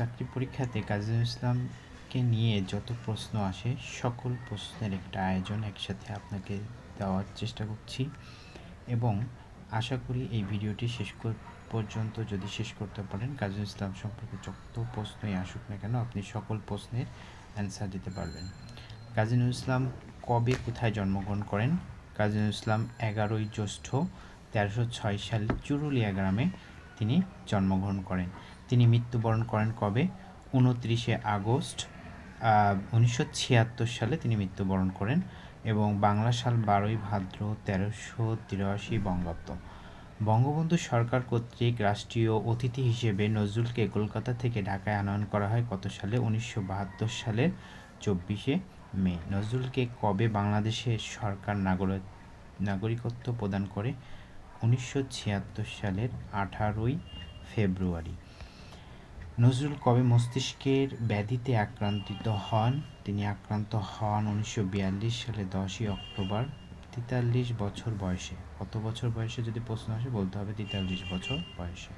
চাকরি পরীক্ষাতে কাজী ইসলামকে নিয়ে যত প্রশ্ন আসে, সকল প্রশ্নের একটা আয়োজন একসাথে আপনাকে দেওয়ার চেষ্টা করছি। এবং আশা করি এই ভিডিওটি শেষ পর্যন্ত যদি শেষ করতে পারেন, কাজী ইসলাম সম্পর্কে যত প্রশ্নই আসুক না কেন, আপনি সকল প্রশ্নের অ্যান্সার দিতে পারবেন। কাজী ইসলাম কবে কোথায় জন্মগ্রহণ করেন? কাজী ইসলাম এগারোই জ্যৈষ্ঠ তেরোশো ছয় সালে চুরুলিয়া গ্রামে তিনি জন্মগ্রহণ করেন। তিনি মৃত্যুবরণ করেন কবে? উনত্রিশে আগস্ট উনিশশো ছিয়াত্তর সালে তিনি মৃত্যুবরণ করেন এবং বাংলা সাল বারোই ভাদ্র তেরোশো তিরাশি বঙ্গাব্দ। বঙ্গবন্ধু সরকার কর্তৃক রাষ্ট্রীয় অতিথি হিসেবে নজরুলকে কলকাতা থেকে ঢাকায় আনয়ন করা হয় কত সালে? উনিশশো বাহাত্তর সালের চব্বিশে মে। নজরুলকে কবে বাংলাদেশের সরকার নাগরিক নাগরিকত্ব প্রদান করে? উনিশশো ছিয়াত্তর সালের আঠারোই ফেব্রুয়ারি। নজরুল কবে মস্তিষ্কের ব্যাধিতে আক্রান্তিত হন। তিনি আক্রান্ত হন উনিশশো বিয়াল্লিশ সালে দশই অক্টোবর, তেতাল্লিশ বছর বয়সে। কত বছর বয়সে যদি প্রশ্ন আসে, বলতে হবে তেতাল্লিশ বছর বয়সে।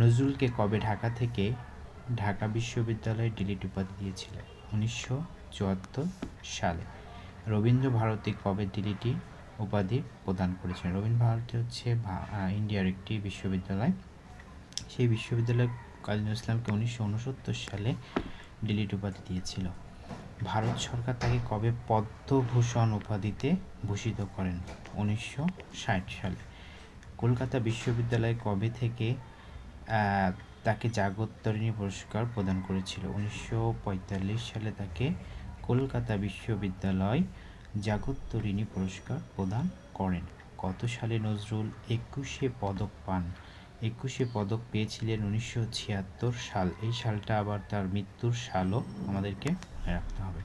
নজরুলকে কবে ঢাকা থেকে ঢাকা বিশ্ববিদ্যালয়ে ডিলিট উপাধি দিয়েছিলেন? উনিশশো চুয়াত্তর সালে। রবীন্দ্র ভারতী কবে ডিলিটি উপাধি প্রদান করেছেন রবীন্দ্র ভারতী হচ্ছে ইন্ডিয়ার একটি বিশ্ববিদ্যালয়। সেই বিশ্ববিদ্যালয় কাজী ইসলামকে উনিশশো উনসত্তর সালে ডিলিট উপাধি দিয়েছিল। ভারত সরকার তাকে কবে পদ্মভূষণ উপাধিতে ভূষিত করেন? উনিশশো ষাট সালে। কলকাতা বিশ্ববিদ্যালয় কবে থেকে তাকে জাগত্তরিণী পুরস্কার প্রদান করেছিল? উনিশশো পঁয়তাল্লিশ সালে তাকে কলকাতা বিশ্ববিদ্যালয় জাগত্তরিণী পুরস্কার প্রদান করেন। কত সালে নজরুল একুশে পদক পান? একুশে পদক পেয়েছিলেন উনিশশো ছিয়াত্তর সাল। এই সালটা আবার তার মৃত্যুর সালও আমাদেরকে রাখতে হবে।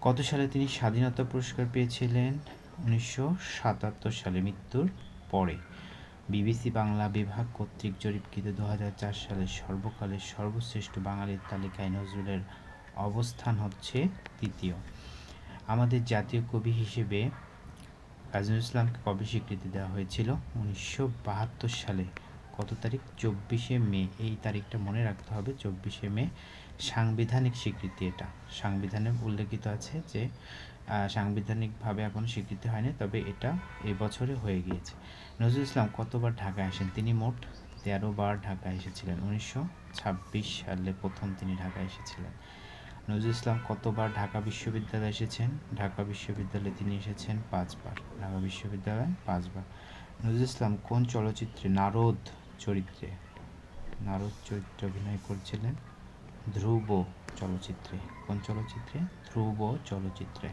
কত সালে তিনি স্বাধীনতা পুরস্কার পেয়েছিলেন? উনিশশো সাতাত্তর সালে মৃত্যুর পরে। বিবিসি বাংলা বিভাগ কর্তৃক জরিপকৃত দু হাজার সালের সর্বকালের সর্বশ্রেষ্ঠ বাঙালির তালিকায় নজরুলের অবস্থান হচ্ছে তৃতীয়। আমাদের জাতীয় কবি হিসেবে কাজী ইসলামকে কবে স্বীকৃতি দেওয়া হয়েছিল? উনিশশো বাহাত্তর সালে। কত তারিখ? চব্বিশে মে। এই তারিখটা মনে রাখতে হবে, চব্বিশে মে। সাংবিধানিক স্বীকৃতি এটা। সাংবিধানে উল্লেখিত আছে যে সাংবিধানিকভাবে এখন স্বীকৃতি হয়নি, তবে এটা এই বছরে হয়ে গিয়েছে। নজরুল ইসলাম কতবার ঢাকায় আসেন? তিনি মোট তেরো বার ঢাকায় এসেছিলেন। উনিশশো ছাব্বিশ সালে প্রথম তিনি ঢাকায় এসেছিলেন। নজরুল ইসলাম কতবার ঢাকা বিশ্ববিদ্যালয়ে এসেছেন? ঢাকা বিশ্ববিদ্যালয়ে তিনি এসেছেন পাঁচবার। ঢাকা বিশ্ববিদ্যালয়ে পাঁচবার। নজরুল ইসলাম কোন চলচ্চিত্রে নারদ চরিত্রে নারদ চরিত্রে অভিনয় করেছিলেন? ধ্রুব চলচ্চিত্রে। কোন চলচ্চিত্রে? ধ্রুব চলচ্চিত্রে।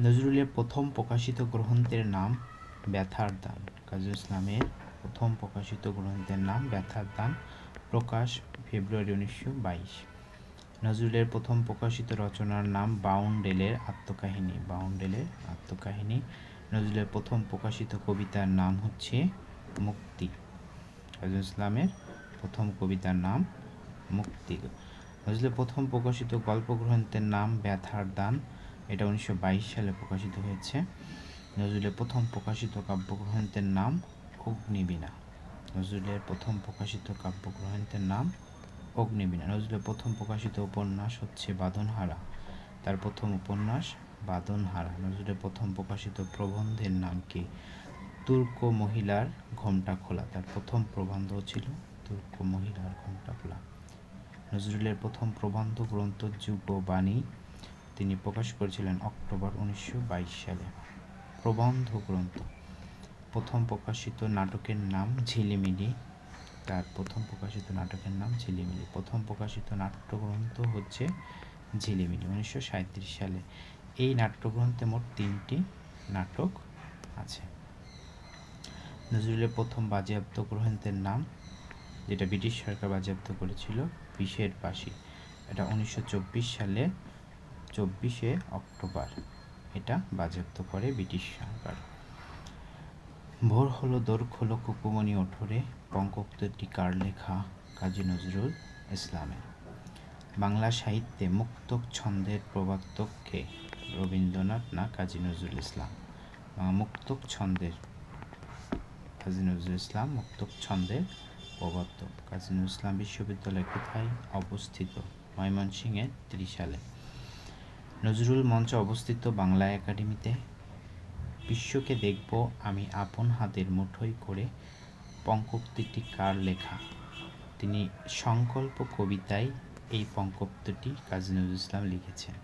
নজরুলের প্রথম প্রকাশিত গ্রন্থের নাম ব্যথার দান। কাজী ইসলামের প্রথম প্রকাশিত গ্রন্থের নাম ব্যথার দান প্রকাশ ফেব্রুয়ারি উনিশশো বাইশ। নজরুলের প্রথম প্রকাশিত রচনার নাম বাউন্ডেলের আত্মকাহিনী বাউন্ডেলের আত্মকাহিনী। নজরুলের প্রথম প্রকাশিত কবিতার নাম হচ্ছে মুক্তি। নজরুল ইসলামের প্রথম কবিতার নাম মুক্তি। নজরুলের প্রথম প্রকাশিত গল্প গ্রন্থের নাম ব্যথার দান। এটা উনিশশো বাইশ সালে প্রকাশিত হয়েছে। নজরুলের প্রথম প্রকাশিত কাব্যগ্রন্থের নাম অগ্নিবীণা। নজরুলের প্রথম প্রকাশিত কাব্যগ্রন্থের নাম অগ্নিবীণা। নজরুলের প্রথম প্রকাশিত উপন্যাস হচ্ছে বাঁধনহারা তার প্রথম উপন্যাস বাঁধনহারা নজরুলের প্রথম প্রকাশিত প্রবন্ধের নাম কি? তুর্ক মহিলার ঘোমটা খোলা। তার প্রথম প্রবন্ধ ছিল তুর্ক মহিলার ঘোমটা খোলা। নজরুলের প্রথম প্রবন্ধ গ্রন্থ যুগ বাণী তিনি প্রকাশ করেছিলেন অক্টোবর উনিশশো বাইশ সালে। প্রবন্ধ গ্রন্থ। প্রথম প্রকাশিত নাটকের নাম ঝিলিমিলি। তার প্রথম প্রকাশিত নাটকের নাম ঝিলিমিলি। প্রথম প্রকাশিত নাট্যগ্রন্থ হচ্ছে ঝিলিমিলি, উনিশশো সালে। এই নাট্যগ্রন্থে মোট তিনটি নাটক আছে। নজরুলের প্রথম বাজেয়াপ্ত গ্রন্থের নাম, যেটা ব্রিটিশ সরকার বাজেয়াপ্ত করেছিল, বিষের বাসী এটা উনিশশো চব্বিশ সালে, চব্বিশে অক্টোবর। এটা বাজেয়াপ্ত করে ব্রিটিশ সরকার। ভোর হলো দোর হলো কুকুমনি ওঠরে, পঙ্কোক্তটি কার লেখা, কাজী নজরুল ইসলামের। বাংলা সাহিত্যে মুক্তক ছন্দের প্রবর্তককে রবীন্দ্রনাথ না কাজী নজরুল ইসলাম? মুক্তক ছন্দের, কাজী নজরুল ইসলাম মুক্তক ছন্দের অপবাদ্য কাজী নজরুল ইসলাম বিশ্ববিদ্যালয় কোথায়? অবস্থিত ময়মনসিংহে ত্রিশালে। নজরুল মঞ্চ অবস্থিত বাংলা একাডেমিতে বিশ্বকে দেখব আমি আপন হাতের মুঠোয় করে পঙ্কোক্তিটি কার লেখা? তিনি সংকল্প কবিতায় এই পঙ্কোক্তিটি কাজী নজরুল ইসলাম লিখেছেন।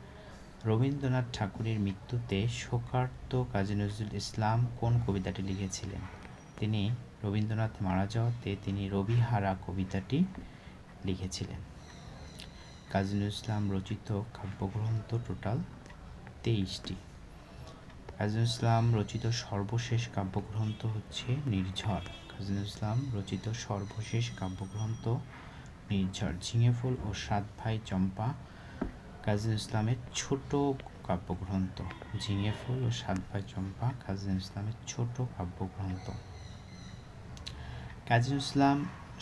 রবীন্দ্রনাথ ঠাকুরের মৃত্যুতে শোকার্ত কাজী নজরুল ইসলাম কোন কবিতাটি লিখেছিলেন? তিনি রবীন্দ্রনাথ মারা যাওয়াতে তিনি রবিহারা কবিতাটি লিখেছিলেন। কাজী নজরুল ইসলাম রচিত কাব্যগ্রন্থ টোটাল তেইশটি। কাজী ইসলাম রচিত সর্বশেষ কাব্যগ্রন্থ হচ্ছে নির্ঝর। কাজী ইসলাম রচিত সর্বশেষ কাব্যগ্রন্থ নির্ঝর। ঝিঙে ফুল ও সাত ভাই চম্পা কাজী ইসলামের ছোট কাব্যগ্রন্থ। ঝিঙে ফুল ও সাত ভাই চম্পা কাজী ইসলামের ছোট কাব্যগ্রন্থ। কাজী ইসলাম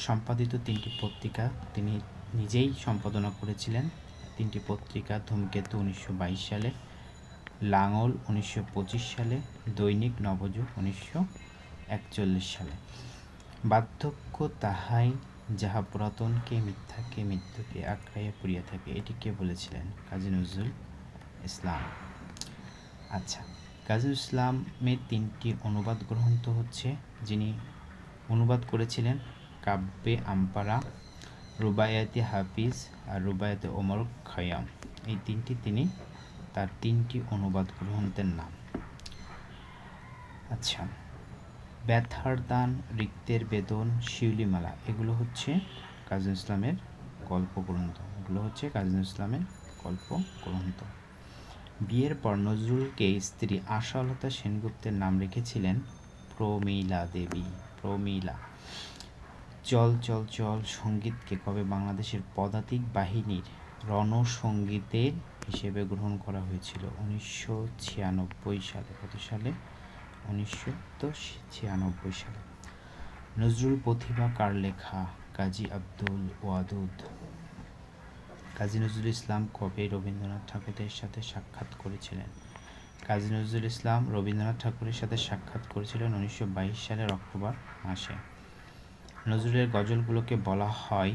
সম্পাদিত তিনটি পত্রিকা তিনি নিজেই সম্পাদনা করেছিলেন। তিনটি পত্রিকা ধূমকেতু উনিশশো বাইশ সালে লাঙল উনিশশো পঁচিশ সালে, দৈনিক নবযুগ উনিশশো একচল্লিশ সালে। বার্ধক্য তাহাই যাহা পুরাতনকে মিথ্যাকে মৃত্যুকে আঁকড়াইয়া পড়িয়া থাকে, এটি কে বলেছিলেন? কাজী নজরুল ইসলাম। আচ্ছা কাজী ইসলামের তিনটি অনুবাদ গ্রন্থ হচ্ছে, যিনি অনুবাদ করেছিলেন কাব্যে আমপারা, রুবায়াতে হাফিজ আর রুবায়াতে ওমর খয়াম। এই তিনটি তিনি তার তিনটি অনুবাদ গ্রন্থের নাম। আচ্ছা ব্যথার দান, রিক্তের বেদন, শিউলিমালা, এগুলো হচ্ছে কাজী ইসলামের গল্প গ্রন্থ এগুলো হচ্ছে কাজী ইসলামের গল্প গ্রন্থ বিয়ের পর নজরুলকে স্ত্রী আশালতা সেনগুপ্তের নাম রেখেছিলেন প্রমীলা দেবী। প্রমীলা। চল চল চল, সঙ্গীতকে কবে বাংলাদেশের পদাতিক বাহিনীর রণসঙ্গীতের হিসেবে গ্রহণ করা হয়েছিল উনিশশো ছিয়ানব্বই সালে। কত সালে? উনিশশো ছিয়ানব্বই সালে। নজরুল প্রতিভা কার লেখা? কাজী আব্দুল ওয়াদুদ। কাজী নজরুল ইসলাম কবে রবীন্দ্রনাথ ঠাকুরের সাথে সাক্ষাৎ করেছিলেন? কাজী নজরুল ইসলাম রবীন্দ্রনাথ ঠাকুরের সাথে সাক্ষাৎ করেছিলেন উনিশশো বাইশ সালের অক্টোবর মাসে। নজরুলের গজলগুলোকে বলা হয়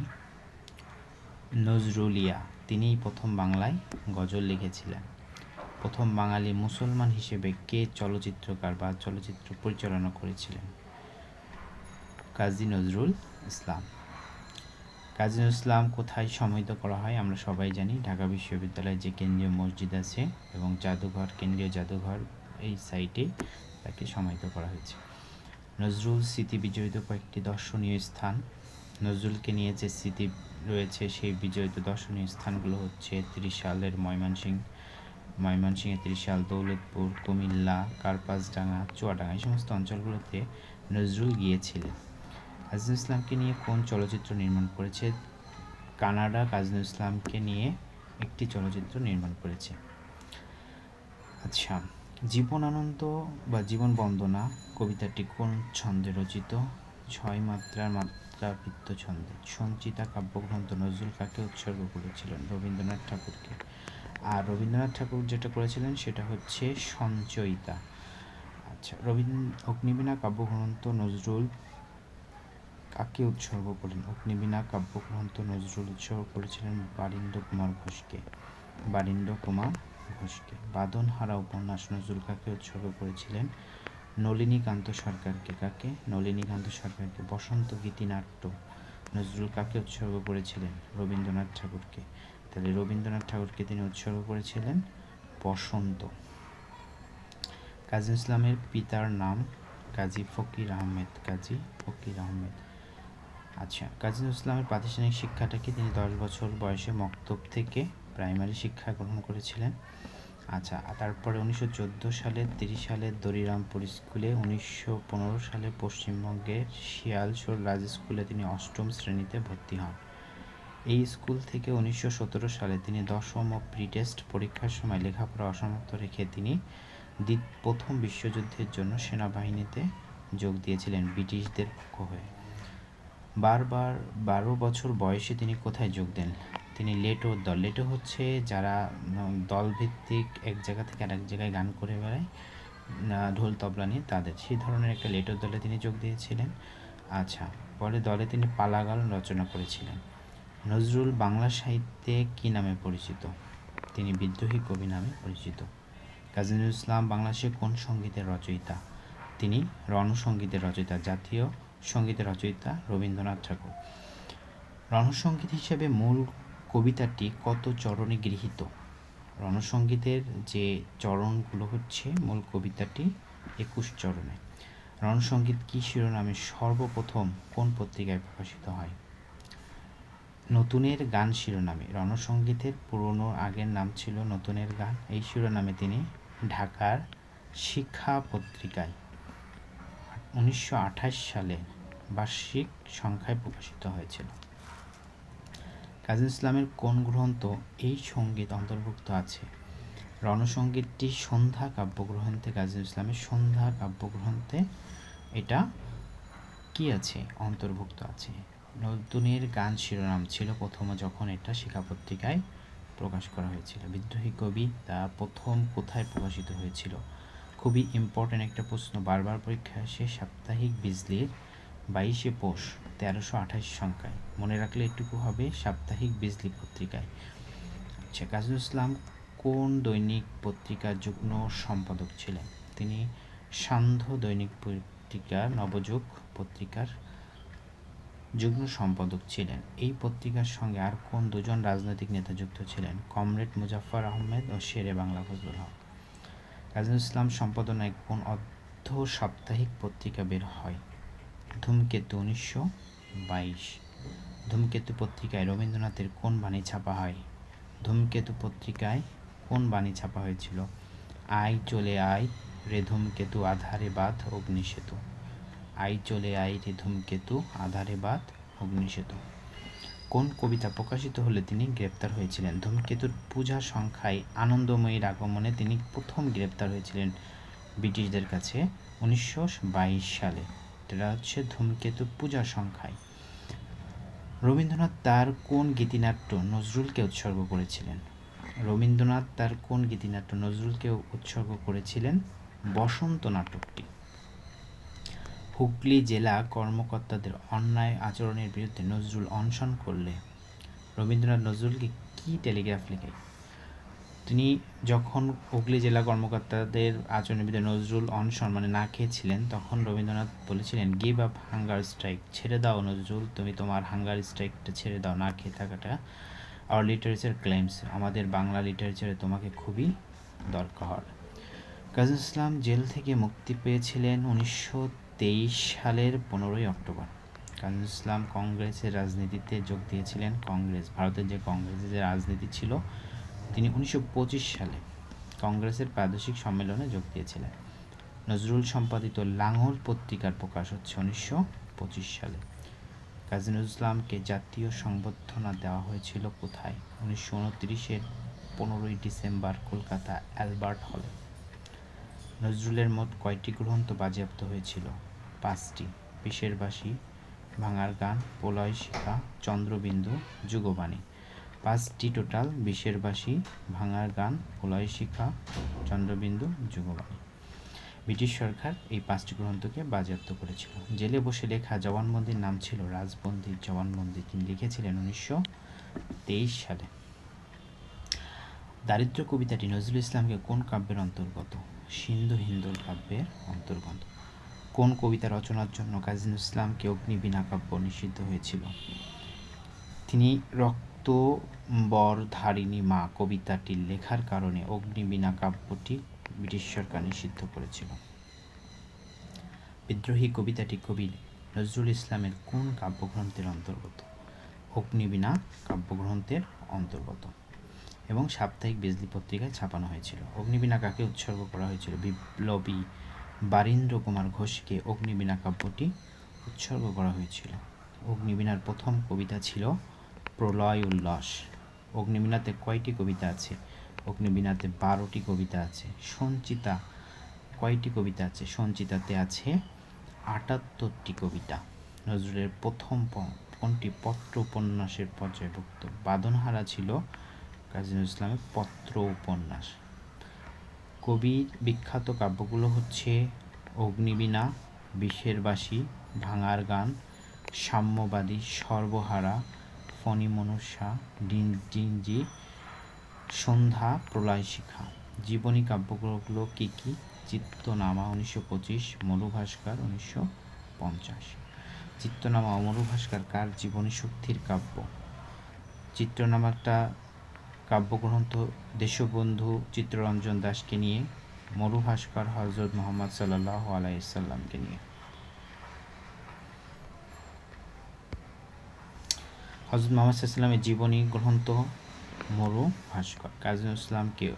নজরুলিয়া। তিনিই প্রথম বাংলায় গজল লিখেছিলেন। প্রথম বাঙালি মুসলমান হিসেবে কে চলচ্চিত্রকার বা চলচ্চিত্র পরিচালনা করেছিলেন? কাজী নজরুল ইসলাম। কাজী নজরুল ইসলাম কোথায় সমাহিত করা হয় আমরা সবাই জানি। ঢাকা বিশ্ববিদ্যালয়ে যে কেন্দ্রীয় মসজিদ আছে এবং জাদুঘর, কেন্দ্রীয় জাদুঘর এই সাইটে তাকে সমাহিত করা হয়েছে। নজরুল স্মৃতি বিজড়িত কয়েকটি দর্শনীয় স্থান। নজরুলকে নিয়ে যে স্মৃতি রয়েছে সেই বিজড়িত দর্শনীয় স্থানগুলো হচ্ছে ত্রিশালের ময়মনসিংহ ময়মনসিংহে ত্রিশাল, দৌলতপুর, কুমিল্লা, কার্পাসডাঙ্গা, চুয়াডাঙ্গা, এই সমস্ত অঞ্চলগুলোতে নজরুল গিয়েছিলেন। কাজী ইসলামকে নিয়ে কোন চলচ্চিত্র নির্মাণ করেছে? কানাডা কাজী ইসলামকে নিয়ে একটি চলচ্চিত্র নির্মাণ করেছে। আচ্ছা জীবন আনন্দ বা জীবন বন্দনা কবিতাটি কোন ছন্দে রচিত? ছয় মাত্রার মাত্রাবৃত্ত ছন্দে সঞ্চিতা কাব্যগ্রন্থ নজরুল কাকে উৎসর্গ করেছিলেন? রবীন্দ্রনাথ ঠাকুরকে। আর রবীন্দ্রনাথ ঠাকুর যেটা করেছিলেন সেটা হচ্ছে সঞ্চয়িতা। আচ্ছা রবীন্দ্র অগ্নিবীণা কাব্যগ্রন্থ নজরুল কাকে উৎসর্গ করেন অগ্নিবীণা কাব্যগ্রন্থ নজরুল উৎসর্গ করেছিলেন বারিন্দ্র কুমার ঘোষকে। বারিন্দ্র কুমার ঘোষকে। বাদনহারা উপন্যাস নজরুল কাকে উৎসর্গ করেছিলেন? নলিনীকান্ত সরকারকে, কাকে? নলিনীকান্ত সরকারকে, বসন্ত গীতিনাট্য। নজরুল কাকে উৎসর্গ করেছিলেন? রবীন্দ্রনাথ ঠাকুরকে। তাহলে রবীন্দ্রনাথ ঠাকুরকে তিনি উৎসর্গ করেছিলেন বসন্ত। কাজী ইসলামের পিতার নাম কাজী ফকির আহমেদ, কাজী ফকির আহমেদ। আচ্ছা কাজী ইসলামের প্রাতিষ্ঠানিক শিক্ষাটাকে তিনি দশ বছর বয়সে মক্তব থেকে প্রাইমারি শিক্ষা গ্রহণ করেছিলেন। আচ্ছা তারপরে উনিশশো চোদ্দ সালে, তিরিশ সালে দরিরামপুর স্কুলে, উনিশশো পনেরো সালে পশ্চিমবঙ্গের শিয়ালসোর রাজ স্কুলে তিনি অষ্টম শ্রেণীতে ভর্তি হন। এই স্কুল থেকে উনিশশো সতেরো সালে তিনি দশম ও প্রি টেস্ট পরীক্ষার সময় লেখাপড়া অসমাপ্ত রেখে তিনি প্রথম বিশ্বযুদ্ধের জন্য সেনাবাহিনীতে যোগ দিয়েছিলেন ব্রিটিশদের পক্ষ হয়ে। বারবার, বারো বছর বয়সে তিনি কোথায় যোগ দেন? তিনি লেটোর দল লেটো হচ্ছে, যারা দলভিত্তিক এক জায়গা থেকে আরেক জায়গায় গান করে বেড়ায় ঢোল তবলা নিয়ে তাদের। সেই ধরনের একটা লেটোর দলে তিনি যোগ দিয়েছিলেন। আচ্ছা পরে দলে তিনি পালাগাল রচনা করেছিলেন। নজরুল বাংলা সাহিত্যে কী নামে পরিচিত? তিনি বিদ্রোহী কবি নামে পরিচিত। কাজী নজরুল ইসলাম বাংলাদেশে কোন সঙ্গীতের রচয়িতা? তিনি রণসঙ্গীতের রচয়িতা, জাতীয় সঙ্গীতের রচয়িতা রবীন্দ্রনাথ ঠাকুর। রণসঙ্গীত হিসেবে মূল কবিতাটি কত চরণে গৃহীত? রণসঙ্গীতের যে চরণগুলো হচ্ছে মূল কবিতাটি একুশ চরণে। রণসঙ্গীত কী শিরোনামে সর্বপ্রথম কোন পত্রিকায় প্রকাশিত হয়? নতুনের গান শিরোনামে। রণসঙ্গীতের পুরনো আগের নাম ছিল নতুনের গান। এই শিরোনামে তিনি ঢাকার শিক্ষা পত্রিকায় উনিশশো আঠাশ সালে বার্ষিক সংখ্যায় প্রকাশিত হয়েছিল। কাজী ইসলামের কোন গ্রন্থ এই সংগীত অন্তর্ভুক্ত আছে? রণসঙ্গীতটি সন্ধ্যা কাব্যগ্রন্থে, কাজী ইসলামের সন্ধ্যা কাব্যগ্রন্থে এটা কি আছে? অন্তর্ভুক্ত আছে। নতুনের গান শিরোনাম ছিল প্রথম যখন এটা শিক্ষা পত্রিকায় প্রকাশ করা হয়েছিল। বিদ্রোহী কবি তা প্রথম কোথায় প্রকাশিত হয়েছিল? খুবই ইম্পর্ট্যান্ট একটা প্রশ্ন। বারবার পরীক্ষায় সে সাপ্তাহিক বিজলির বাইশে পৌষ, তেরোশো আঠাশ সংখ্যায়। মনে রাখলে এটুকু হবে সাপ্তাহিক বিজলি পত্রিকায়। আচ্ছা কাজুল ইসলাম কোন দৈনিক পত্রিকার যুগ্ম সম্পাদক ছিলেন? তিনি সান্ধ্য দৈনিক পত্রিকা, নবযুগ পত্রিকার যুগ্ম সম্পাদক ছিলেন। এই পত্রিকার সঙ্গে আর কোন দুজন রাজনৈতিক নেতা যুক্ত ছিলেন? কমরেড মুজাফফর আহমেদ ও শেরে বাংলা ফজলুল হক। কাজী ইসলাম সম্পাদনায় কোন অর্ধ সাপ্তাহিক পত্রিকা বের হয়? ধূমকেতু উনিশশো বাইশ। ধূমকেতু পত্রিকায় রবীন্দ্রনাথের কোন বাণী ছাপা হয়? ধূমকেতু পত্রিকায় কোন বাণী ছাপা হয়েছিল? আই চলে আয় রে ধূমকেতু আধারে বাদ অগ্নিসেতু। আই চলে আই রে ধূমকেতু আধারে বাদ অগ্নিসেতু। কোন কবিতা প্রকাশিত হলে তিনি গ্রেপ্তার হয়েছিলেন? ধূমকেতুর পূজা সংখ্যায় আনন্দময়ীর আগমনে তিনি প্রথম গ্রেপ্তার হয়েছিলেন ব্রিটিশদের কাছে উনিশশো বাইশ সালে। এটা হচ্ছে ধূমকেতু পূজা সংখ্যায়। রবীন্দ্রনাথ তার কোন গীতিনাট্য নজরুলকে উৎসর্গ করেছিলেন? রবীন্দ্রনাথ তার কোন গীতিনাট্য নজরুলকে উৎসর্গ করেছিলেন? বসন্ত নাটকটি। হুগলি জেলা কর্মকর্তাদের অন্যায় আচরণের বিরুদ্ধে নজরুল অনশন করলে রবীন্দ্রনাথ নজরুলকে কী টেলিগ্রাফ লেখে তিনি যখন হুগলি জেলা কর্মকর্তাদের আচরণের বিরুদ্ধে নজরুল অনশন মানে না খেয়েছিলেন, তখন রবীন্দ্রনাথ বলেছিলেন গিভ আপ হাঙ্গার স্ট্রাইক ছেড়ে দাও নজরুল, তুমি তোমার হাঙ্গার স্ট্রাইকটা ছেড়ে দাও, না খেয়ে থাকাটা আর লিটারেচার ক্লেমস আমাদের বাংলা লিটারেচারে তোমাকে খুবই দরকার। কাজী ইসলাম জেল থেকে মুক্তি পেয়েছিলেন উনিশশো তেইশ সালের পনেরোই অক্টোবর। কাজী ইসলাম কংগ্রেসের রাজনীতিতে যোগ দিয়েছিলেন, কংগ্রেস, ভারতের যে কংগ্রেসের যে রাজনীতি ছিল তিনি উনিশশো পঁচিশ সালে কংগ্রেসের প্রাদেশিক সম্মেলনে যোগ দিয়েছিলেন। নজরুল সম্পাদিত লাঙল পত্রিকার প্রকাশ হচ্ছে উনিশশো পঁচিশ সালে। কাজী নজরুল ইসলামকে জাতীয় সংবর্ধনা দেওয়া হয়েছিল কোথায়? উনিশশো উনত্রিশের পনেরোই ডিসেম্বর কলকাতা অ্যালবার্ট হলে। নজরুলের মোট কয়টি গ্রন্থ বাজেয়াপ্ত হয়েছিল? পাঁচটি। বিশের বাসী ভাঙার গান, প্রলয় শিখা, চন্দ্রবিন্দু, যুগবাণী। পাঁচটি টোটাল বিশের বাসী ভাঙার গান, প্রলয় শিখা, চন্দ্রবিন্দু, যুগবাণী। ব্রিটিশ সরকার এই পাঁচটি গ্রন্থকে বাজেয়াপ্ত করেছিল। জেলে বসে লেখা জবানবন্দির নাম ছিল রাজবন্দির জবানবন্দি তিনি লিখেছিলেন উনিশশো তেইশ সালে। দারিদ্র কবিতাটি নজরুল ইসলামকে কোন কাব্যের অন্তর্গত? সিন্ধু হিন্দুর কাব্যের অন্তর্গত। কোন কবিতা রচনার জন্য কাজী ইসলামকে অগ্নিবীণা কাব্য নিষিদ্ধ হয়েছিল? তিনি রক্ত বরধারিণী মা কবিতাটি লেখার কারণে অগ্নিবীণা কাব্যটি ব্রিটিশ সরকার নিষিদ্ধ করেছিল। বিদ্রোহী কবিতাটি কবি নজরুল ইসলামের কোন কাব্যগ্রন্থের অন্তর্গত? অগ্নিবীণা কাব্যগ্রন্থের অন্তর্গত। এবং সাপ্তাহিক বিজলি পত্রিকায় ছাপানো হয়েছিল। অগ্নিবীণা কাকে উৎসর্গ করা হয়েছিল? বিপ্লবী বারীন্দ্র কুমার ঘোষকে অগ্নিবীণা কাব্যটি উৎসর্গ করা হয়েছিল। অগ্নিবীণার প্রথম কবিতা ছিল প্রলয় উল্লাস অগ্নিবীণাতে কয়টি কবিতা আছে? অগ্নিবীণাতে বারোটি কবিতা আছে। সঞ্চিতা, কয়টি কবিতা আছে? সঞ্চিতাতে আছে আটাত্তরটি কবিতা। নজরুলের প্রথম কোনটি? পত্র উপন্যাসের পর্যায়ভুক্ত। বাদনহারা ছিল কাজী নজরুল ইসলামের পত্র উপন্যাস। কবির বিখ্যাত কাব্যগুলো হচ্ছে অগ্নিবীণা বিষের বাসী ভাঙার গান, সাম্যবাদী, সর্বহারা ফণি মনুষ্যা ডিঞ্জি সন্ধ্যা, প্রলয় শিখা। জীবনী কাব্যগুলো কী কী? চিত্তনামা উনিশশো পঁচিশ মরুভাস্কর উনিশশো পঞ্চাশ। চিত্তনামা অমরুভাস্কর কার জীবনী শক্তির কাব্য? চিত্রনামা একটা কাব্যগ্রন্থ দেশবন্ধু চিত্তরঞ্জন দাসকে নিয়ে মরুভাস্কর হজরত মোহাম্মদ সাল্লাহ আলাইসাল্লামকে নিয়ে। হজরত মোহাম্মদ সাল্লামের জীবনী গ্রন্থ মরু ভাস্কর। কাজী ইসলামকে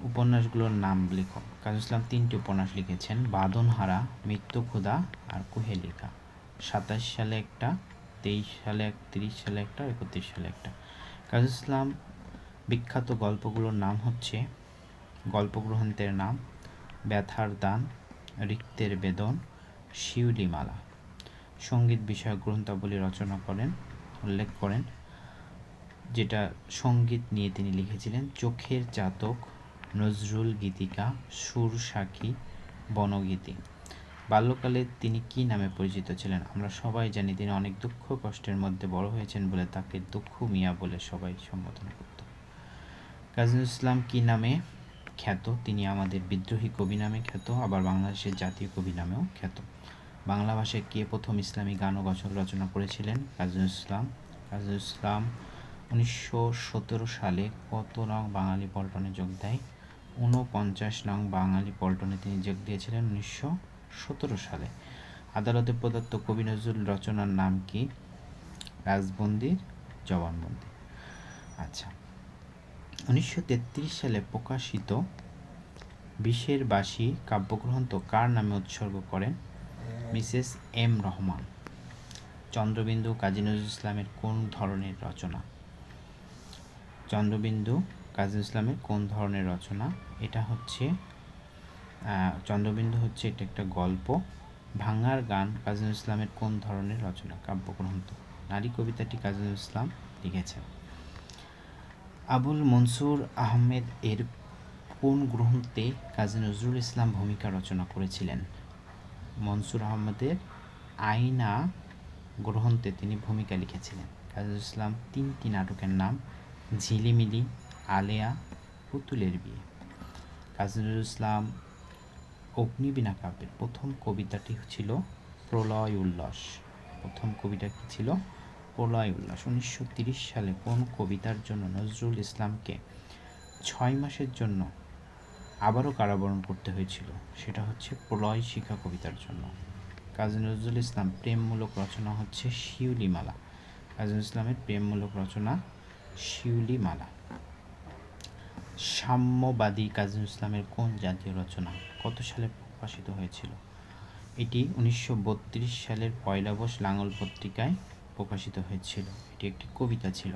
উপন্যাসগুলোর নাম লেখক কাজী ইসলাম তিনটি উপন্যাস লিখেছেন, বাদনহারা মৃত্যু ক্ষুদা আর কুহেলিকা। সাতাশ সালে একটা, তেইশ সালে এক, তিরিশ সালে একটা, একত্রিশ সালে একটা। কাজী ইসলাম বিখ্যাত গল্পগুলোর নাম হচ্ছে গল্পগ্রন্থের নাম ব্যথার দান, রিক্তের বেদন, শিউলিমালা। সংগীত বিষয়ক গ্রন্থাবলী রচনা করেন উল্লেখ করেন, যেটা সংগীত নিয়ে তিনি লিখেছিলেন, চোখের চাতক নজরুল গীতিকা, সুর সাক্ষী বনগীতি। বাল্যকালে তিনি কি নামে পরিচিত ছিলেন? আমরা সবাই জানি তিনি অনেক দুঃখ কষ্টের মধ্যে বড় হয়েছেন বলে তাকে দুঃখ মিয়া বলে সবাই সম্বোধন করত। কাজী ইসলাম কি নামে খ্যাত? তিনি আমাদের বিদ্রোহী কবি নামে খ্যাত, আবার বাংলাদেশের জাতীয় কবি নামেও খ্যাত। বাংলা ভাষায় কে প্রথম ইসলামী গান ও গজল রচনা করেছিলেন? কাজী ইসলাম। কাজী ইসলাম উনিশশো সতেরো সালে কত নং বাঙালি পল্টনে যোগ দেয়? ঊনপঞ্চাশ নং বাঙালি পল্টনে তিনি যোগ দিয়েছিলেন উনিশশো সতেরো সালে। আদালতে প্রদত্ত কবি নজরুল রচনার নাম কি? রাজবন্দির, জবানবন্দি। আচ্ছা। উনিশশো তেত্রিশ সালে প্রকাশিত বিশের বাসী কাব্যগ্রন্থ কার নামে উৎসর্গ করেন? Mrs M Rahman. Chandrabindu Kazi Nazrul ইসলামের কোন ধরনের রচনা? চন্দ্রবিন্দু কাজী ইসলামের কোন ধরনের রচনা? এটা হচ্ছে চন্দ্রবিন্দু হচ্ছে এটা একটা গল্প। ভাঙার গান কাজী ইসলামের কোন ধরনের রচনা? কাব্যগ্রন্থ। নারী কবিতাটি কাজী ইসলাম লিখেছেন। আবুল মনসুর আহমেদ এর কোন গ্রন্থে কাজী নজরুল ইসলাম ভূমিকা রচনা করেছিলেন? মনসুর আহমেদের আইনা গ্রন্থে তিনি ভূমিকা লিখেছিলেন। কাজী ইসলাম তিনটি নাটকের নাম ঝিলিমিলি, আলেয়া, পুতুলের বিয়ে। কাজী ইসলাম অগ্নিবীণা কাব্যের প্রথম কবিতাটি ছিল প্রলয় উল্লাস। প্রথম কবিতা কী ছিল? প্রলয় উল্লাস। উনিশশো সালে কোন কবিতার জন্য নজরুল ইসলামকে ছয় মাসের জন্য আবারও কারাবরণ করতে হয়েছিল। সেটা হচ্ছে প্রলয় শিখা কবিতার জন্য। কাজী নজরুল ইসলাম প্রেমমূলক রচনা হচ্ছে শিউলিমালা। কাজী ইসলামের প্রেমমূলক রচনা শিউলিমালা। সাম্যবাদী কাজী ইসলামের কোন জাতীয় রচনা কত সালে প্রকাশিত হয়েছিল? এটি উনিশশো বত্রিশ সালের পয়লা বস লাঙল পত্রিকায় প্রকাশিত হয়েছিল। এটি একটি কবিতা ছিল।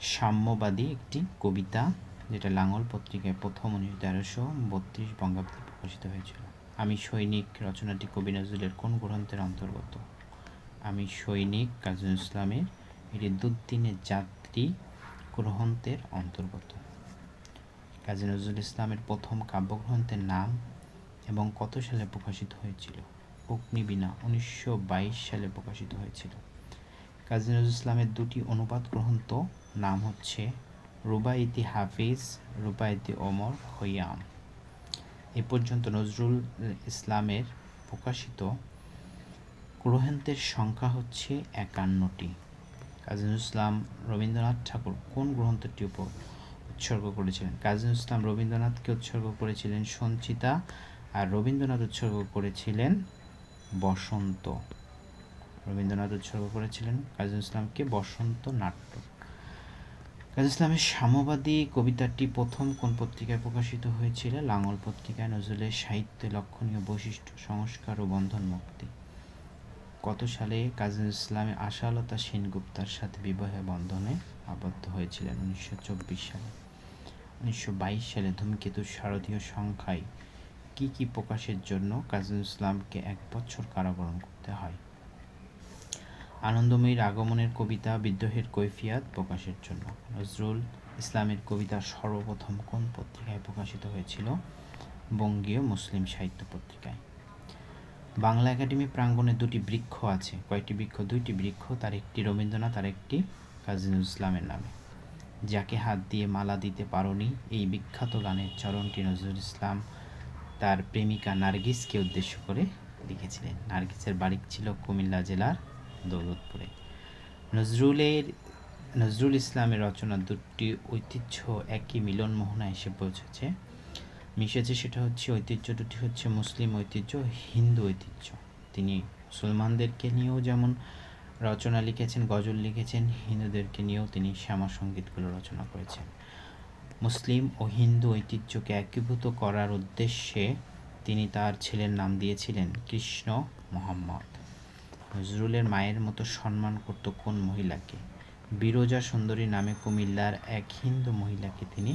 সাম্যবাদী একটি কবিতা যেটা লাঙল পত্রিকায় প্রথম উনিশ তেরোশো বত্রিশ বঙ্গাব্দে প্রকাশিত হয়েছিল। আমি সৈনিক রচনাটি কবি নজরুলের কোন গ্রন্থের অন্তর্গত? আমি সৈনিক কাজী ইসলামের এটি দুদিনের যাত্রী গ্রন্থের অন্তর্গত। কাজী নজরুল ইসলামের প্রথম কাব্যগ্রন্থের নাম এবং কত সালে প্রকাশিত হয়েছিল? অগ্নিবীণা উনিশশো বাইশ সালে প্রকাশিত হয়েছিল। কাজী নজরুল ইসলামের দুটি অনুবাদ গ্রন্থ নাম হচ্ছে রুবাইতি হাফিজ, রুবাইতি ওমর খৈয়াম। এ পর্যন্ত নজরুল ইসলামের প্রকাশিত গ্রন্থের সংখ্যা হচ্ছে একান্নটি। কাজী ইসলাম রবীন্দ্রনাথ ঠাকুর কোন গ্রন্থটি উপর উৎসর্গ করেছিলেন? কাজী ইসলাম রবীন্দ্রনাথকে উৎসর্গ করেছিলেন সঞ্চিতা আর রবীন্দ্রনাথ উৎসর্গ করেছিলেন বসন্ত। রবীন্দ্রনাথ উৎসর্গ করেছিলেন কাজী ইসলামকে বসন্ত নাট্য। কাজী ইসলামের সাম্যবাদী কবিতাটি প্রথম কোন পত্রিকায় প্রকাশিত হয়েছিল? লাঙল পত্রিকায় নজরুলের সাহিত্যে লক্ষণীয় বৈশিষ্ট্য, সংস্কার ও বন্ধন মুক্তি। কত সালে কাজী ইসলামে আশালতা সেনগুপ্তার সাথে বিবাহে বন্ধনে আবদ্ধ হয়েছিলেন? উনিশশো চব্বিশ সালে। উনিশশো বাইশ সালে ধূমকেতুর শারদীয় সংখ্যায় কি কি প্রকাশের জন্য কাজী ইসলামকে এক বছর কারাবরণ করতে হয়? আনন্দময়ীর আগমনের কবিতা বিদ্রোহের কৈফিয়াত প্রকাশের জন্য। নজরুল ইসলামের কবিতা সর্বপ্রথম কোন পত্রিকায় প্রকাশিত হয়েছিল? বঙ্গীয় মুসলিম সাহিত্য পত্রিকায়। বাংলা একাডেমি প্রাঙ্গণে দুটি বৃক্ষ আছে। কয়েকটি বৃক্ষ, দুইটি বৃক্ষ, তার একটি রবীন্দ্রনাথ আর একটি কাজী ইসলামের নামে। যাকে হাত দিয়ে মালা দিতে পারোনি এই বিখ্যাত গানের চরণটি নজরুল ইসলাম তার প্রেমিকা নার্গিসকে উদ্দেশ্য করে লিখেছিলেন। নার্গিসের বাড়ি ছিল কুমিল্লা জেলার দৌলতপুরে। নজরুলের, নজরুল ইসলামের রচনা দুটি ঐতিহ্য একই মিলন মোহনা এসে পৌঁছেছে। মিশেছে সেটা হচ্ছে ঐতিহ্য, দুটি হচ্ছে মুসলিম ঐতিহ্য, হিন্দু ঐতিহ্য। তিনি মুসলমানদেরকে নিয়েও যেমন রচনা লিখেছেন, গজল লিখেছেন, হিন্দুদেরকে নিয়েও তিনি শ্যামা সঙ্গীতগুলো রচনা করেছেন। মুসলিম ও হিন্দু ঐতিহ্যকে একীভূত করার উদ্দেশ্যে তিনি তার ছেলের নাম দিয়েছিলেন কৃষ্ণ মোহাম্মদ। নজরুলের মায়ের মতো সম্মান করত কোন মহিলাকে? বিরজা সুন্দরী নামে কুমিল্লার এক হিন্দু মহিলাকে তিনি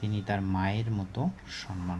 তিনি তার মায়ের মতো সম্মান